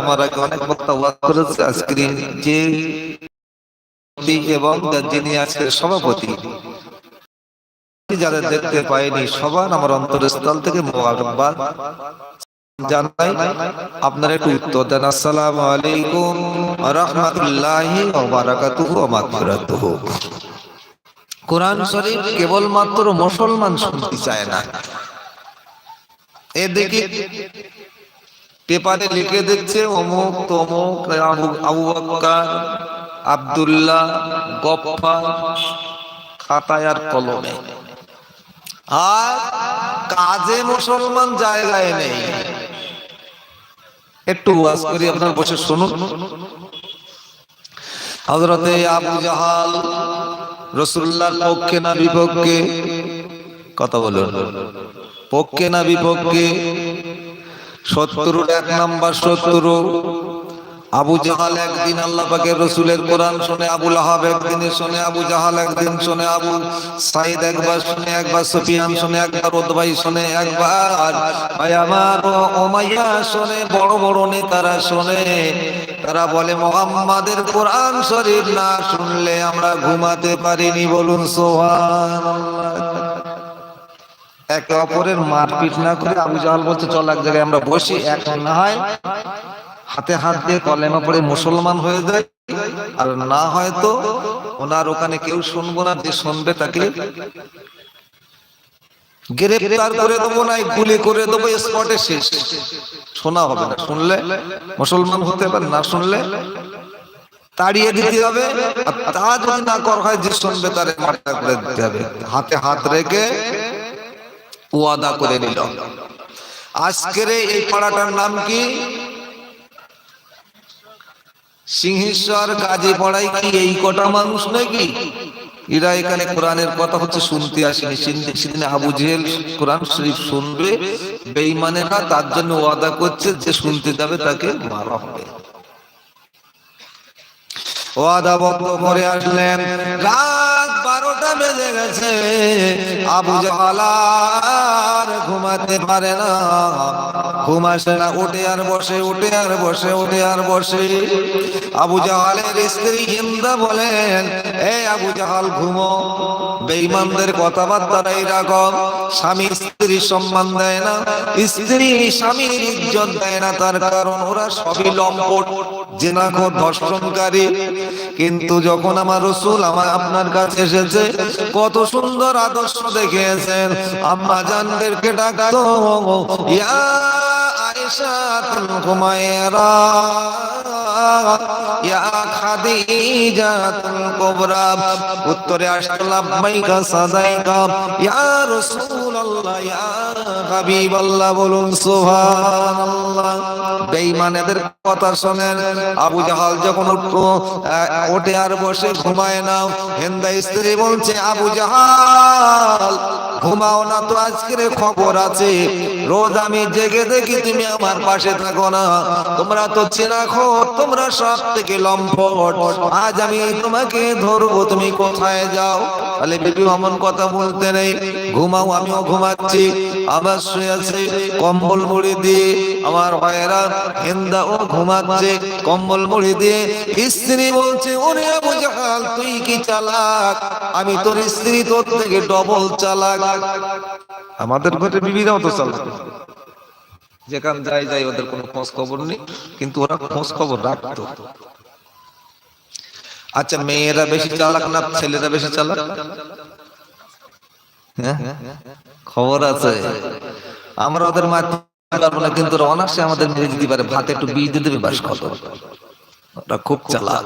আমার আগে অনেক বক্তা ওয়াজ করেছে আজকের যে এবং যিনি আজকের সভাপতি যারা দেখতে পাইনি, সবার আমার অন্তরস্থল থেকে মোবারকবাদ জানাই। আপনারা একটু উত্তর দেন, আসসালামু আলাইকুম রহমতুল্লাহি বারাকাতুহু মাগফিরাতুহু। কোরআন শরীফ কেবলমাত্র মুসলমান শুনতে চায় না। এদিকে পেপারে লিখে দিচ্ছে, অমুক, তমুক, আবু বকর আব্দুল্লাহ, গফফার খাতায় আর কলমে। আর কাজে মুসলমান জায়গায় নেই। একটু ওয়াজ করি, আপনার বসে শুনুন। হজরতে আবু জাহাল রসুল্লাহর পক্ষে না বিপক্ষে? কথা বলুন। পক্ষে না বিপক্ষে? শত্রুর এক নাম্বার শত্রু আবু জাহাল একদিন আল্লাহ পাকের রসুলের কোরআন শুনে আবুল আহাব একদিন শুনে, আবু জাহাল একদিন শুনে, আবু সাইদ একবার শুনে, একবার সুফিয়ান শুনে, একবার ওদবাই শুনে, একবার ভাই আমার ওমাইয়া শুনে, বড় বড় নেতারা শুনে। তারা বলে, মোহাম্মদের কোরআন শরীফ না শুনলে আমরা ঘুমাতে পারিনি। বলুন সোহান একে অপরের মারপিট না করে আবু জাহাল বলছে, চল এক জায়গায় আমরা বসি, এক না হয় হাতে হাত দিয়ে কলেমা পড়ে মুসলমান হয়ে যায় আর না হয়তো ওনার ওখানে কেউ শুনব না, যে শুনবে তাকে গ্রেফতার করে দেবো না গুলি করে দেবো স্পটে শেষ। শোনা হবে না, শুনলে মুসলমান হতে পারে, না শুনলে তাড়িয়ে দিতে হবে, আর তা যদি না কর হয়, যে শুনবে তারে মার্টা করে দিতে হবে। হাতে হাত রেখে ওয়াদা করে নিল। আজকের এই পাড়াটার নাম কি? সিংহেশ্বর গাজী পড়াই কি এই কটা মানুষ নাকি? এরা এখানে কোরআনের কথা হচ্ছে, শুনতে আসেনি। সেদিন আবু জেহেল কোরআন শরীফ শুনবে, বেঈমানেরা তার জন্য ওয়াদা করছে যে শুনতে যাবে, তাকে মারা হবে। ওয়াদা বন্ধ করে আসলেন। রাত বারোটা বেজে গেছে। আবু জাহালার ঘুমাতে পারে না। ঘুম আসে না, উঠে আর বসে, উঠে আর বসে, উঠে আর বসে। আবু জাহালের স্ত্রী হিন্দা বলেন, এ আবু জাহাল, ঘুমো। বেঈমানদের কথাবার্তা এইরকম স্বামী স্ত্রী সম্মান দেয় না, স্ত্রী স্বামীর ইজ্জত দেয় না, তার কারণ ওরা সবই লম্পট জেনাখোর ধর্ষণকারী। কিন্তু যখন আমার রসুল আমার আপনার কাছে এসেছে, কত সুন্দর আদর্শ দেখিয়েছেন, আম্মা জানদেরকে ডাকতো ইয়া উত্তরে আসতো হাবিবাল্লাহ, বলুন কথা শোনেন। আবু জাহাল যখন উঠতো ওঠে আর বসে ঘুমায় না। হেন্দা স্ত্রী বলছে, আবু জাহাল, ঘুমাও না তো আজকের খবর আছে। রোজ আমি জেগে দেখি তুমি আমার পাশে থাকো না। তোমরা তো চেনা খো তোমরা সব থেকে লম্পট। আজ আমি তোমাকে ধরবো, তুমি কোথায় যাও? তাহলে বিবি অমন কথা বলতে নেই। ঘুমাও, আমিও ঘুমাচ্ছি। আবার শুয়ে আছে, কম্বল মুড়ি দিয়ে আমার ভাইয়েরা হিন্দা ও ঘুমাচ্ছে। কম্বল মুড়ি দিয়ে স্ত্রী বলছে, ওরে আবু জাহাল, তুই কি চালাক? আমি তোর স্ত্রী তোর থেকে ডবল চালাক। আমাদের ঘরে বিবিরাও তো চালাক। যেখান যাই যাই ওদের কোনো খোঁজ খবর নেই, কিন্তু ওরা খোঁজ খবর রাখতো। আচ্ছা মেয়েরা বেশি চালাক না ছেলেরা বেশি চালাক? হ্যাঁ? খবর আছে। আমরা ওদের মাধ্যমে পারব না, কিন্তু অনার্সে আমাদের মেরে দিতে পারে। ভাতে একটু বীজ দিয়ে দেবে, বাস কত ওরা খুব চালাক।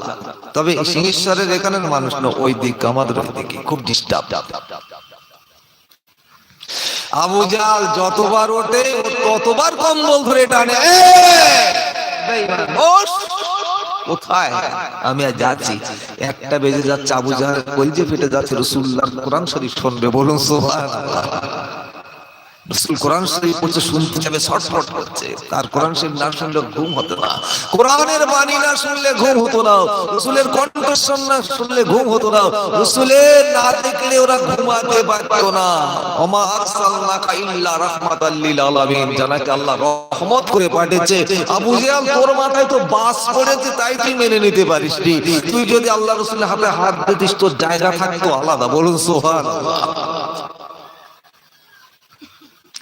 তবে সিংহেশ্বরের এখানের মানুষ না, ওই দিক আমাদের ওই দিকে। খুব ডিস্টার্ব আবু জাল যতবার ওঠে ততবার কম্বল ধরে টানে! কোথায়? আমি আর যাচ্ছি। একটা বেজে যাচ্ছে আবু জাহাল, কলজে ফেটে যাচ্ছে রসুল্লাহ কোরআন শরীফ শুনবে, বলুন রসুল করছে। কোরআন না শুনলে ঘুম হতো না। না শুনলে ঘুম হতো না। শুনলে ঘুম হতো না। দেখলে ওরা আল্লাহ রহমত করে পাঠিয়েছে। আবু জাহাল তোর মাথায় তো বাস পড়েছে, তাই তুই মেনে নিতে পারিস তুই যদি আল্লাহ রসুলের হাতে হাত দিতিস, তোর জায়গা থাকতো আলাদা। বলুন সুবহানাল্লাহ।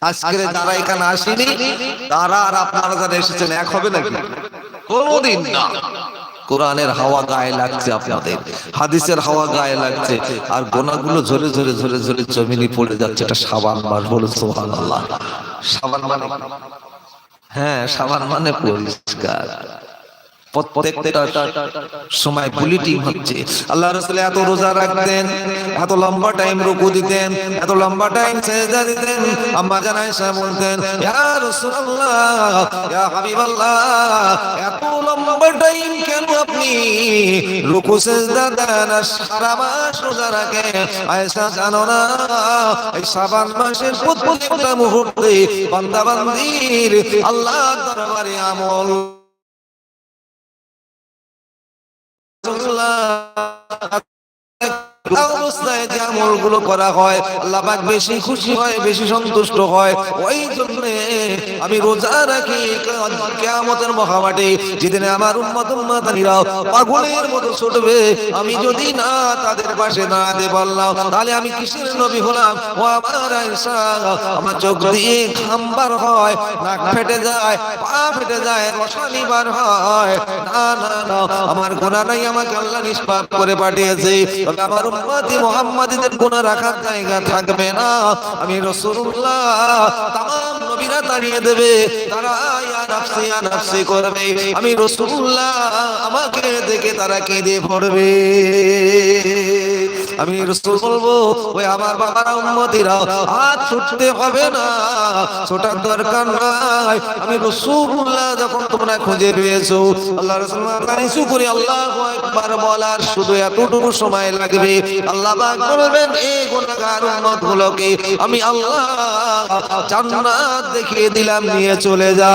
আজকের যারা এখানে আসেনি তারা আর আপনারা যারা এসেছেন এক হবে নাকি? কোনদিন না। কোরআনের হাওয়া গায়ে লাগছে আপনাদের হাদিসের হাওয়া গায়ে লাগছে আর গোনাগুলো ঝরে ঝরে ঝরে ঝরে জমিনে পড়ে যাচ্ছে। এটা সাবান মাস বলে সোহান আল্লাহ সাবান মানে হ্যাঁ সাবান মানে পরিষ্কার। প্রত্যেকটা সময় বুলেটিং হচ্ছে। আল্লাহ রসুল এত রোজা রাখতেন, এত লম্বা টাইম রুকু দিতেন, এত লম্বা টাইম দিতেন। আম্মা বলতেন, ইয়া রাসূলুল্লাহ, ইয়া হাবিবাল্লাহ, এত লম্বা টাইম কেন আপনি রুকু, সেজদা দেন সারা মাস রোজা রাখেন? আয়েশা, জানো না, এই শাবান মাসের প্রত্যেকটা মুহূর্তে বান্দা আল্লাহ দরবারে আমল Love. অবস্থায় যে আমলগুলো করা হয়। আল্লাহ পাক বেশি খুশি হয়, বেশি সন্তুষ্ট হয়। ওই জন্য আমি রোজা রাখি কিয়ামতের মহামাঠে যেদিনে আমার উম্মত উম্মতানিরা পাগলের মতো ছুটবে, আমি যদি না তাদের পাশে দাঁড়াতে পারলাম, তাহলে আমি কিসের নবী হলাম? ও আমার আয়েশা, আমার চোখ দিয়ে খাম্বার হয়, নাক ফেটে যায়, পা ফেটে যায়, রসানি বার হয়। না না না, আমার গুনাহ নাই আমাকে আল্লাহ নিষ্পাপ করে পাঠিয়েছে। আমার উম্মতি মোহাম্মদীদের গুণা রাখার জায়গা থাকবে না। আমি রসুল্লাহ তাম নবীরা দাঁড়িয়ে দেবে। তারা করবে। আমি রাসূলুল্লাহ, আমাকে দেখে তারা কেঁদে পড়বে। আমি রসুল বলব, ওই আমার বাবারা, উম্মতিরা, হাত ছুটতে হবে না। ছোটার দরকার নাই। আমি রাসূলুল্লাহ যখন তোমরা খুঁজে পেয়েছ, আল্লাহ রসুল আল্লাহু আকবার বলার শুধু এতটুকু সময় লাগবে। আল্লাহ বলবেন এই গুনাহগার উম্মত গুলোকে আমি আল্লাহ জান্নাত দেখিয়ে দিলাম, নিয়ে চলে যা।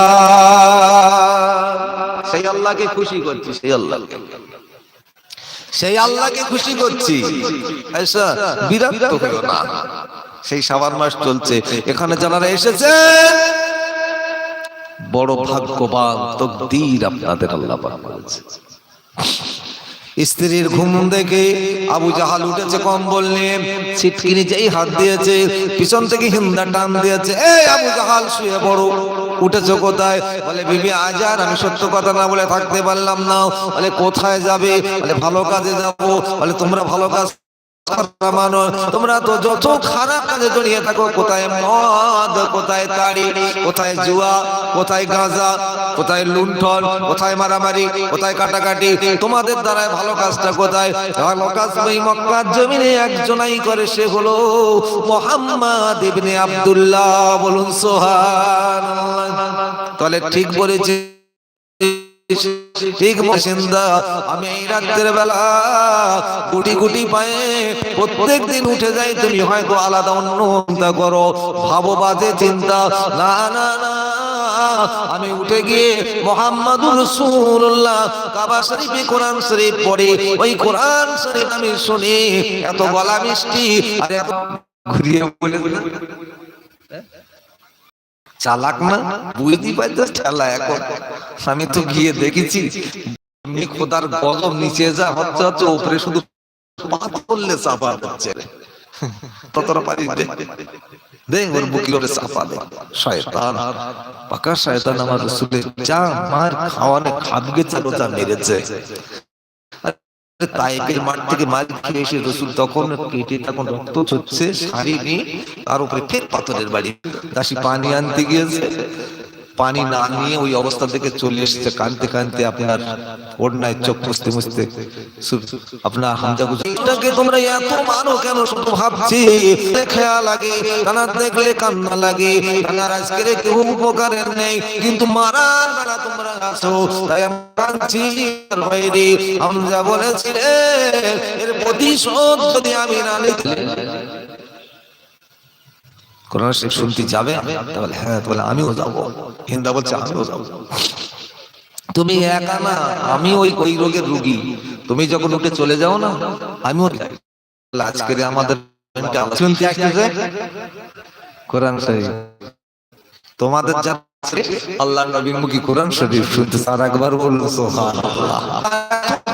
সেই আল্লাহকে খুশি করছি, সেই আল্লাহকে। সেই আল্লাহকে খুশি করছি। বিরক্ত হইও না। সেই সাবান মাস চলছে। এখানে যারা এসেছে, বড় ভাগ্যবান তকদীর আপনাদের আল্লাহ করেছে। স্ত্রীর ঘুম দেখে আবু জাহাল উঠেছে কম্বল নিয়ে, ছিটকিনি যেই হাত দিয়েছে, পিছন থেকে হিন্দা টান দিয়েছে, এই আবু জাহাল, শুয়ে বড় উঠেছো কোথায়? বলে, বিবি আর আমি সত্য কথা না বলে থাকতে পারলাম না। বলে, কোথায় যাবে? বলে, ভালো কাজে যাব। বলে, তোমরা ভালো কাজ তোমরা তো যত খারাপ কাজে জড়িয়ে থাকো, কোথায় মদ, কোথায় তাড়ি কোথায় জুয়া, কোথায় গাঁজা, কোথায় লুণ্ঠন, কোথায় মারামারি, কোথায় কাটাকাটি, তোমাদের দ্বারায় ভালো কাজটা কোথায়? ভালো কাজ ওই মক্কার জমিনে একজনাই করে, সে হলো মোহাম্মদ ইবনে আব্দুল্লাহ। বলুন সোহান তাহলে ঠিক বলেছে ঠিক বাসিন্দা, আমি এই রাত্রের বেলা গুটি গুটি পায়ে প্রত্যেক দিন উঠে যাই, তুমি হয়তো আলাদা অন্য চিন্তা করো। ভাবো বাজে চিন্তা। না না না, আমি উঠে গিয়ে মোহাম্মদুর রাসূলুল্লাহ কাবা শরীফে কোরআন শরীফ পড়ে। ওই কোরআন শরীফ আমি শুনি। এত গলা মিষ্টি আর এত ঘুরিয়ে বলে চালাক না? বুঝতে পারতো ঠেলা এখন। আমি তো গিয়ে দেখেছি খোদার গজব নিচে যা, হচ্ছে হচ্ছে উপরে শুধু করলে চাপা হচ্ছে ততটা পারিস দে। ওর চাপা দে। শয়তান, পাকা শয়তান আমার রসুলের যা মার খাওয়ানে খাদগে চালোটা মেরেছে। তাইপের মাঠ থেকে মাল খেয়ে এসে রসুল তখন কেটে তখন রক্ত হচ্ছে শাড়ি নিয়ে তার উপরে ফের পাথরের বাড়ি। দাসী পানি আনতে গিয়েছে। পানি না নিয়ে ওই অবস্থা থেকে চলে এসেছে কানতে কানতে আপনার ওড়নায় চোখ মুছতে মুছতে সু- আপনার হামজা এটাকে তোমরা এত মানো কেন শুধু ভাবছি খেয়া লাগে কানা দেখলে কান্না লাগে কানার আজকের কেউ উপকারের নেই কিন্তু মারার বেলা তোমরা আছো তাই আমি কাঁদছি ভাইরে হামজা বলেছিলেন এর প্রতিশোধ যদি আমি না নিতে কোরআন শরীফ শুনতে যাবে তা বলে হ্যাঁ তো বলে আমিও যাব। হিন্দা বলছে আমিও যাব। তুমি একা না আমি ওই ওই রোগের রুগী। তুমি যখন উঠে চলে যাও না আমিও। আজকের আমাদের শুনতে আসতেছে কোরআন শরীফ। তোমাদের যা আল্লাহ নবীর মুখী কোরআন শরীফ শুনতে আর একবার বলল সুবহানাল্লাহ।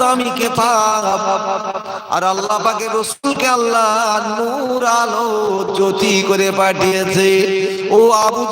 দামি কেতাব আর আল্লাহ পাকে রসুলকে আল্লাহ নূর আলো জ্যোতি করে পাঠিয়েছে। ও আবু